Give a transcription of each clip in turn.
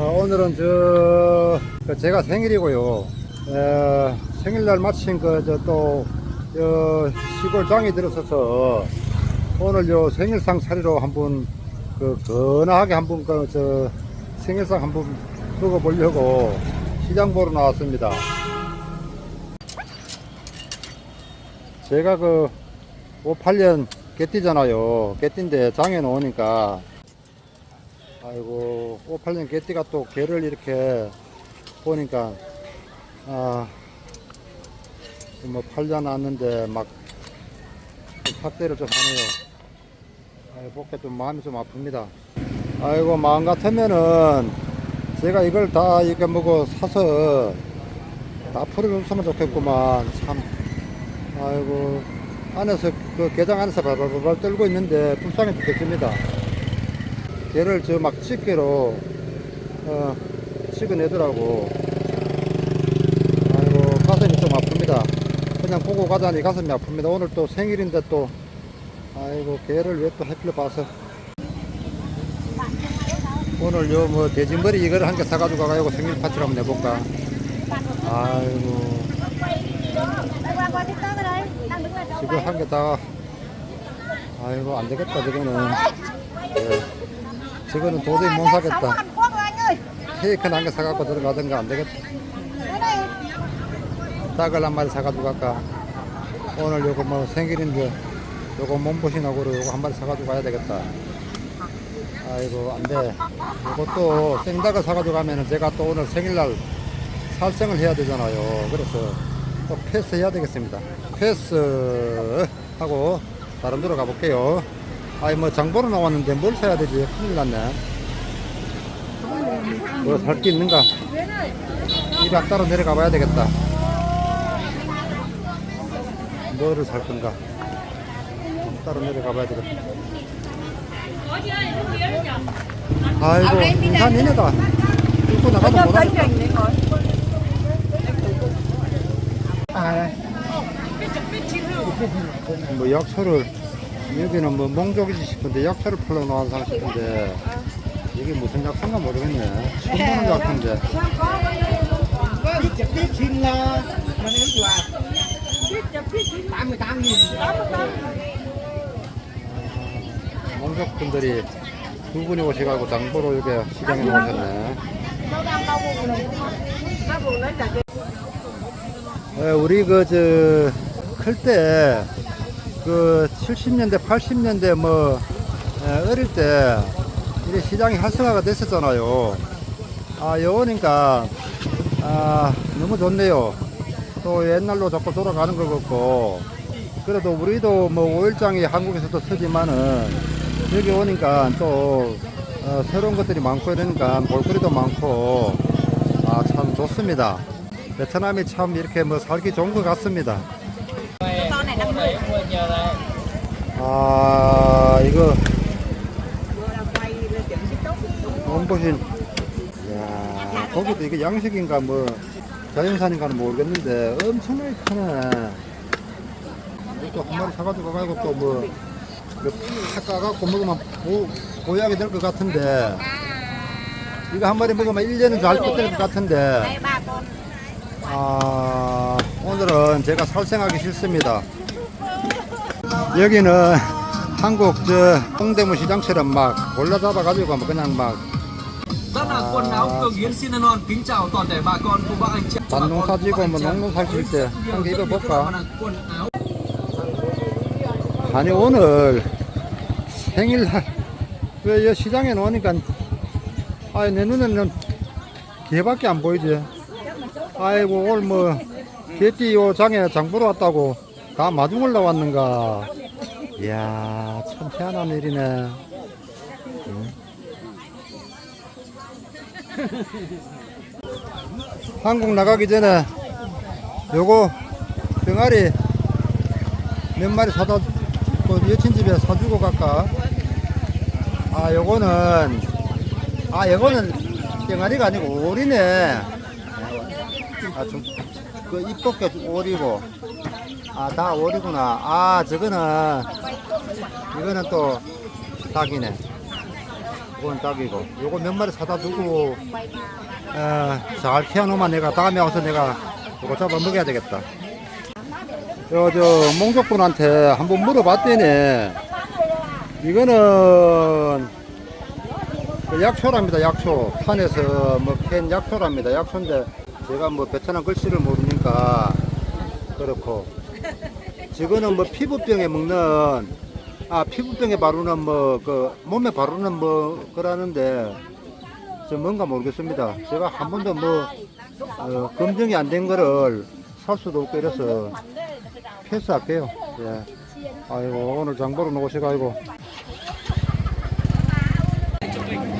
어, 오늘은 저, 그 제가 생일이고요. 에, 생일날 마친 그, 저, 또, 저, 시골 장이 들어서서 오늘 요 생일상 차리러 한번, 그, 건하게 한번, 그, 저, 생일상 한번 먹어보려고 시장 보러 나왔습니다. 제가 그, 58년 개띠잖아요. 개띠인데 장에 놓으니까 아이고 58년 개띠가 또 개를 이렇게 보니까 아뭐 8년 왔는데 막 삭대를 좀 하네요. 아이 복게 좀 마음이 좀 아픕니다. 아이고 마음 같으면은 제가 이걸 다 이렇게 먹고 사서 다 풀어줬으면 좋겠구만 참. 아이고 안에서 그 게장 안에서 발발발 떨고 있는데 불쌍해 죽겠습니다 개를 저 막 집게로 어, 찍어내더라고. 아이고 가슴이 좀 아픕니다. 그냥 보고 가자니 가슴이 아픕니다. 오늘 또 생일인데 또 아이고 개를 왜 또 해필 봐서 오늘 요 뭐 돼지머리 이걸 한 개 사가지고 가가지고 생일 파티를 한번 내볼까. 아이고 지금 한 개 다 아이고 안 되겠다 저거는 예. 저거는 도저히 못 사겠다. 케이크 한 개 사갖고 들어가든가 안 되겠다. 닭을 한 마리 사가지고 갈까? 오늘 요거 뭐 생일인데 요거 몸보신하고 요거 한 마리 사가지고 가야 되겠다. 아이고 안 돼. 요것도 생닭을 사가지고 가면은 제가 또 오늘 생일날 살생을 해야 되잖아요. 그래서 또 패스 해야 되겠습니다. 패스 하고 다른 데로 가볼게요. 아이 뭐 장보러 나왔는데 뭘 사야 되지? 큰일 났네. 뭐 살 게 있는가? 이 박 따로 내려가 봐야 되겠다. 뭐를 살 건가? 따로 내려가 봐야 되겠다. 아이고, 인산 얘네다. 뚫고 나가도 못하 뭐 약초를, 여기는 뭐 몽족이지 싶은데 약초를 풀러 사 싶은데, 이게 무슨 약초인가 모르겠네. 처음 보는 약초인데. Biết chụp biết xin là mà nếu chùa 88 nghìn 몽족 분들이 두 분이 오셔가지고 장보러 이렇게 시장에 나오셨네. 예, 우리 그, 저, 클 때, 그, 70년대, 80년대 뭐, 예, 어릴 때, 이래 시장이 활성화가 됐었잖아요. 아, 여오니까, 아, 너무 좋네요. 또 옛날로 자꾸 돌아가는 것 같고, 그래도 우리도 뭐, 오일장이 한국에서도 쓰지만은, 여기 오니까 또, 어, 새로운 것들이 많고 이러니까 볼거리도 많고, 아, 참 좋습니다. 베트남이 참 이렇게 뭐 살기 좋은 것 같습니다. Con này 50. 아, 이거, 원보신. 이야, 거기도 이게 양식인가 뭐, 자연산인가는 모르겠는데, 엄청나게 크네. 이것도 한 마리 사가지고 가고 또 뭐, 이거 팍 까갖고 먹으면 보, 보약이 될 것 같은데, 이거 한 마리 먹으면 1년은 잘 끝낼 것 같은데. 아, 오늘은 제가 살생하기 싫습니다. 여기는 한국 저 홍대문 시장처럼 막 골라 잡아가지고 뭐 그냥 막 Rất là quần áo cường yến xin ăn non kính chào toàn thể bà con cô bác anh chị 밭 농사 지고 뭐 농농 살실 때 한개 입어볼까? quần áo 아니 오늘 생일날 왜이 시장에 놓으니까 아이 내 눈에는 개밖에 안 보이지 아이고 오늘 뭐 개띠 요 장에 장 보러 왔다고 다 마중을 나왔는가 이야 참 희한한 일이네 응. 한국 나가기 전에 요거 병아리 몇 마리 사다 그 여친 집에 사주고 갈까? 아 요거는 아 요거는 병아리가 아니고 오리네 아좀그 이쁘게 오리고 아 다 오리구나. 아 저거는 이거는 또 닭이네. 그건 딱이고. 요거 몇 마리 사다 두고 어, 잘 키워놓으면 내가 다음에 와서 내가 요거 잡아 먹여야 되겠다. 요 저 몽족분한테 한번 물어봤더니 이거는 그 약초랍니다 약초. 산에서 뭐캔 약초랍니다. 약초인데 제가 뭐 베트남 글씨를 모르니까 그렇고 저거는 뭐 피부병에 먹는 아 피부병에 바르는 뭐 그 몸에 바르는 뭐 그러는데 저 뭔가 모르겠습니다. 제가 한 번도 뭐 어, 검증이 안 된 거를 살 수도 없고 이래서 패스할게요. 예. 아이고 오늘 장보러 나오셔가지고.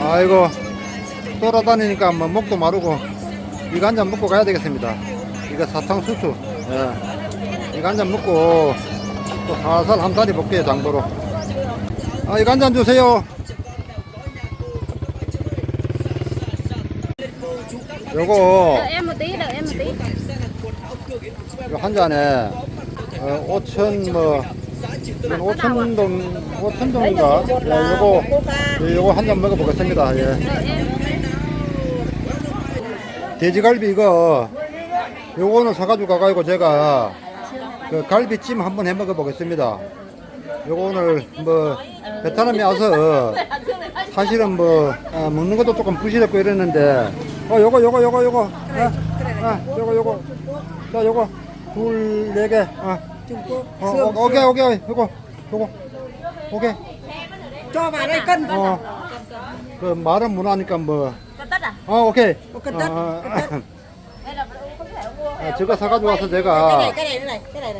아이고 돌아다니니까 뭐 목도 마르고 이거 한 잔 먹고 가야 되겠습니다. 이거 사탕수수. 예. 이거 한 잔 먹고 또 살살 한 다리 볼게요 장보러 아 이거 한 잔 주세요 요거 tí. 요한 잔에 어, 5천 뭐 5천 동 5천 동인가 예, 요거 예, 요거 한 잔 먹어보겠습니다 예. 돼지갈비 이거 요거는 사가지고 가가지고 제가 그 갈비찜 한번 해 먹어 보겠습니다. 요거 오늘 뭐 베트남에 와서 사실은 뭐 어, 먹는 것도 조금 부실했고 이랬는데. 어 요거 요거 요거 요거. 아, 아 요거 요거. 자 요거. 둘 네 개. 아. 어, 어, 오케이 오케이 요거 요거. 오케이. cho vào đây cân 어 그 말은 못하니까 뭐? 어, 오케이. 어, 어, Đây là không thể mua. 아, 저거 사가지고 와서 제가,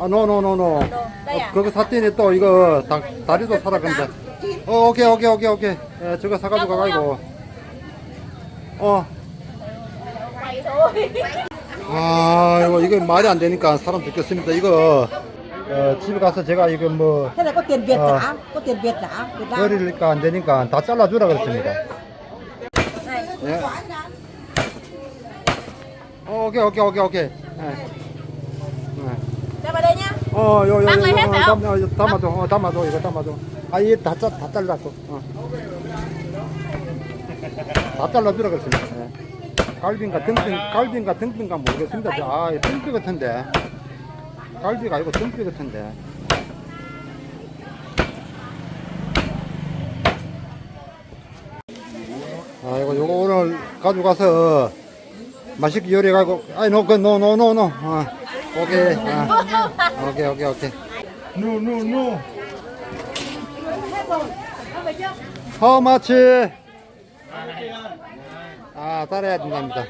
아, 노, 노, 노, 노. đây à? 어, 그거 샀더니 또 이거 다, 다리도 사라 근데. 어, 오케이, 오케이, 오케이, 오케이. 예, 저거 사가지고 가가지고. 어. 아, 이거, 이거 말이 안 되니까 사람 죽겠습니다. 이거, 어, 집에 가서 제가 이거 뭐, thế này có tiền việt Ờ. trả có tiền việt trả việt nam 버리니까 안 되니까 다 잘라주라 그랬습니다. Này. 예. 어, 오케이, 오케이, 오케이, 오케이. 예. 예. Nhá. 어, 요, 요, 요, 요, 해, 어, 배워? 담, 어, 이거 담아줘, 어, 담아줘, 이거 담아줘. 아, 이게 다, 짜, 다 잘랐어. 어. 다 잘라주라 그랬습니다. 예. 갈비인가 등뼈, 갈비인가 등뼈인가 모르겠습니다. 저, 아, 이거 등뼈 같은데. 갈비가 아니고 등뼈 같은데. 아, 이거 요거 오늘 가져가서 맛있게 요리하고, 아이, 노, 그, 노, 노, 노, 노. 어, 오케이. 아. 오케이 오케이 오케이 no no no How much? 아 따라야 된답니다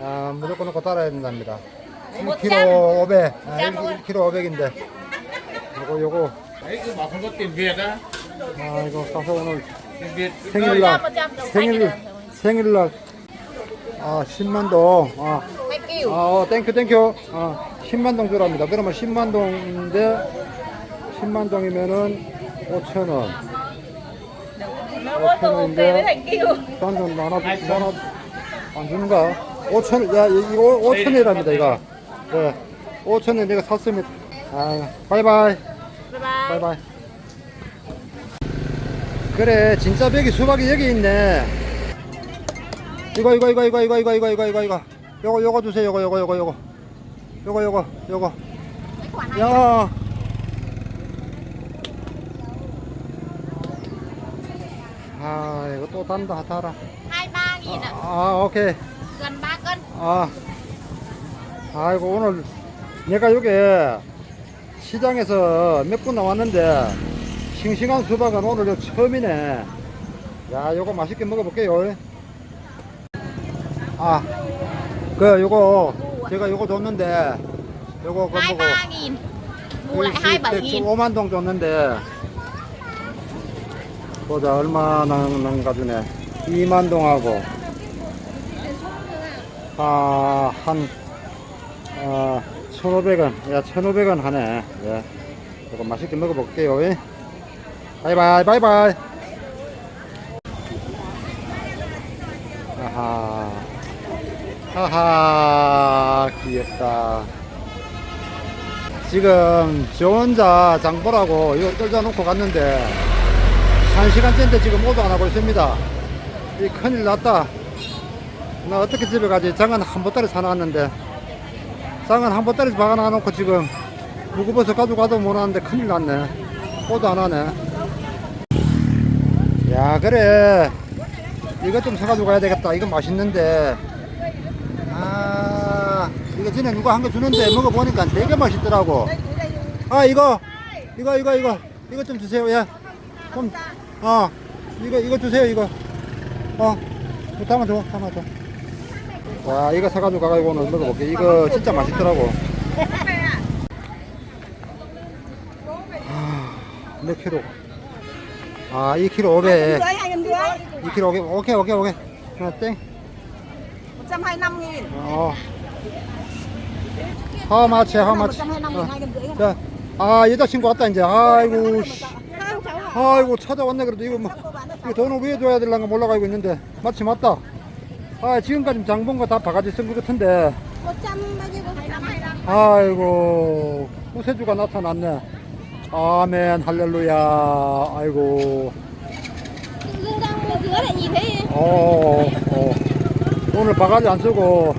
아 무조건 넣고 따라야 된답니다 1kg 500 아, 1kg 500인데 요거 요거 아 이거 사서 오늘 생일날 100% đồng xanh 생일. 생일날 아 10만동 아, Thank you. 아 어, 땡큐 땡큐 아 10만동 주랍니다 그러면 10만동인데 10만동이면은 5천원 Nó có từ ok với thank you. 딴돈 하나 하나 안 주는가? 5천 야 이거 5천이랍니다 이거. 네. 5천에 내가 샀으면 아 바이바이 Bye bye. 바이바이. 그래 진짜 백이 수박이 여기 있네. 이거 이거 이거 이거 이거 이거 이거 이거 이거 이거 요거 요거 주세요 요거 요거 요거 요거 요거 요거 요거. 야. 아 이거 또 단다 달아. 23 nghìn ạ. 아 오케이. Gần 3 cân. 아, 아이고 오늘 내가 여기 시장에서 몇 분 나왔는데 싱싱한 수박은 오늘 요 처음이네. 야, 요거 맛있게 먹어볼게요. 아, 그 요거 제가 요거 줬는데 요거 그 뭐고 23 nghìn. Mua lại 27 nghìn. 5만 동 줬는데 보자 얼마 나 는가 주네 2만 동하고 아, 한, 어, 1,500원. 야, 1,500원 하네. 예. 이거 맛있게 먹어볼게요. 예. 바이바이, 바이바이. 아하. 하하, 귀엽다. 지금 저 혼자 장보라고 이거 떨자 놓고 갔는데, 한 시간째인데 지금 오도 안 하고 있습니다. 이 큰일 났다. 나 어떻게 집에 가지? 장은 한 보따리 사놨는데. 장은 한 보따리 박아놔놓고 지금 무거워서 가져가도 못하는데 큰일 났네. 꼬도 안 하네. 야, 그래. 이거 좀 사가지고 가야 되겠다. 이거 맛있는데. 아, 이거 전에 누가 한 거 주는데 먹어보니까 되게 맛있더라고. 아, 이거, 이거, 이거, 이거, 이거 좀 주세요. 예. 좀, 어, 이거, 이거 주세요, 이거. 어, 이거 담아 줘, 담아 줘. 와, 이거 사가지고 가가지고 오늘 먹어볼게. 이거 진짜 맛있더라고. 아, 몇 킬로? 아, 2kg 500. Rưỡi hai trăm rưỡi 2kg 500. 오케이, 오케이, 오케이. 하나 땡. 125 nghìn 어. 하마치, 하마치. 125 nghìn 어. hai trăm rưỡi 자, 아, 여자친구 왔다, 이제. 아이고, 씨. 아이고, 찾아왔네. 그래도 이거 뭐. 이거 돈을 왜 줘야 될랑가 몰라가고 있는데. 마침 왔다. 아, 지금까지 장본 거다 바가지 쓴 것 같은데. 100 bao nhiêu cô? 25 아이고, 구세주가 나타났네. 아멘, 할렐루야. 아이고. 어, 어. 오늘 바가지 안 쓰고,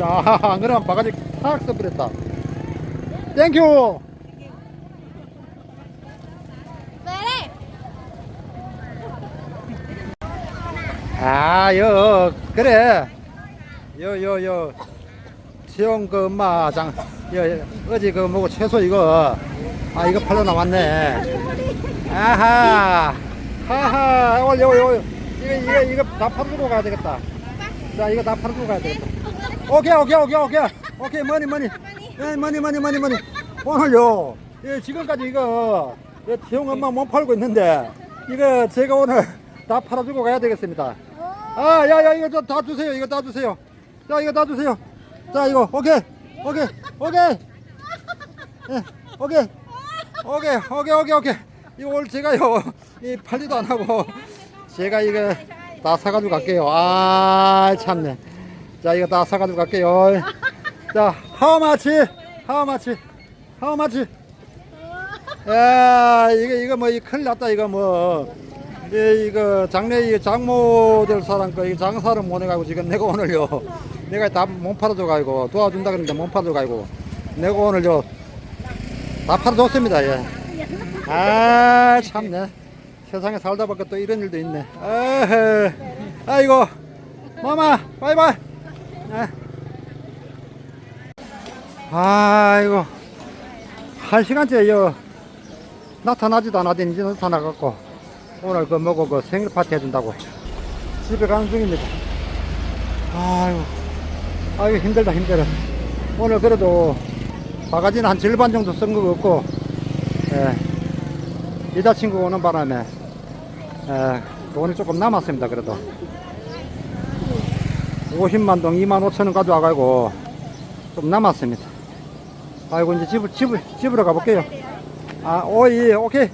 아, 안 그러면 바가지 탁 써버렸다. 땡큐! 아, 여, 그래. 여, 여, 여. 수영 그, 엄마, 장, 여, 여, 어제 그, 뭐고, 채소 이거. 아, 이거 팔러 나왔네. 아하. 하하. 올려, 올려, 올려. 이거, 이거, 이거 다 팔아주고 가야 되겠다. 자, 이거 다 팔아주고 가야 되겠다. 오케이, 오케이, 오케이, 오케이. 오케이, 머니, 머니. 예, 머니, 머니, 머니, 머니. 오늘요. 예, 지금까지 이거, 예, 태용 엄마 못 팔고 있는데, 이거 제가 오늘 다 팔아주고 가야 되겠습니다. 아, 야, 야, 이거 좀 다 주세요. 이거 다 주세요. 자, 이거 다 주세요. 자, 이거, 오케이. 오케이. 오케이. 예, 오케이. 오케이. 오케이, 오케이, 오케이. 이거 오늘 제가요, 이 팔리도 안 하고, 제가 이거 다 사가지고 갈게요. 아, 참네. 자, 이거 다 사가지고 갈게요. 자, 하우마치? 하우마치? 하우마치? 야, 이거, 이거 뭐, 이 큰일 났다, 이거 뭐. 예, 이거 장례 이 장모될 사람 거, 이 장사를 못 해가지고 지금 내가 오늘요. 내가 다못 팔아줘 가지고 도와준다 그랬는데 못 팔아줘 가지고 내가 오늘요. 다 팔아줬습니다, 예. 아, 참네. 세상에 살다 보니까 또 이런 일도 있네. 아이고, 마마, 바이바이. 예. 아이고, 한 시간째 여 나타나지도 이제 나타나갖고 오늘 그 뭐고 그 생일 파티 해준다고 집에 가는 중입니다. 아이고, 아이고 힘들다 힘들어. 오늘 그래도 바가지는 한 절반 정도 쓴 거 같고, 예, 여자친구 오는 바람에 예, 돈이 조금 남았습니다. 그래도 50만 동 2만 5천 원 가져와가지고 좀 남았습니다. 아이고 이제 집을 집을 집으로 가볼게요. 아 오이 오케이.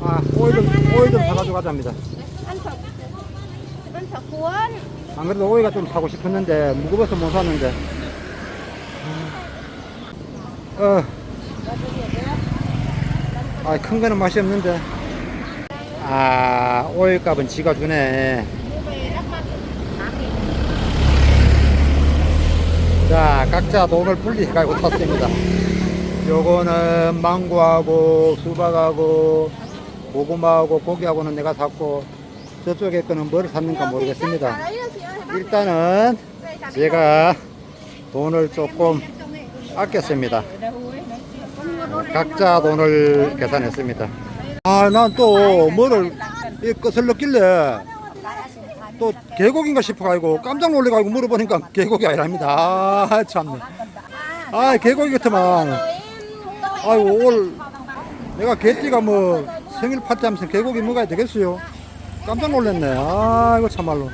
아 오이 좀 오이 좀 사가지고 가자입니다. 안 그래도 오이가 좀 사고 싶었는데 무거워서 못 샀는데. 어. 아, 큰 거는 맛이 없는데. 아, 오이 값은 지가 주네. 자, 각자 돈을 분리해가지고 샀습니다. 요거는 망고하고 수박하고 고구마하고 고기하고는 내가 샀고 저쪽에 거는 뭘 샀는가 모르겠습니다. 일단은 제가 돈을 조금 아꼈습니다. 각자 돈을 계산했습니다. 아, 난 또 뭐를 이 끝을 넣길래 또 계곡인가 싶어가지고 깜짝 놀래가지고 물어보니까 계곡이 아니랍니다. 아, 참네. 아, 계곡이 같으면 아이고, 올 내가 개띠가 뭐 생일 파티 하면서 계곡이 뭐가 되겠어요? 깜짝 놀랐네. 아이고, 참말로.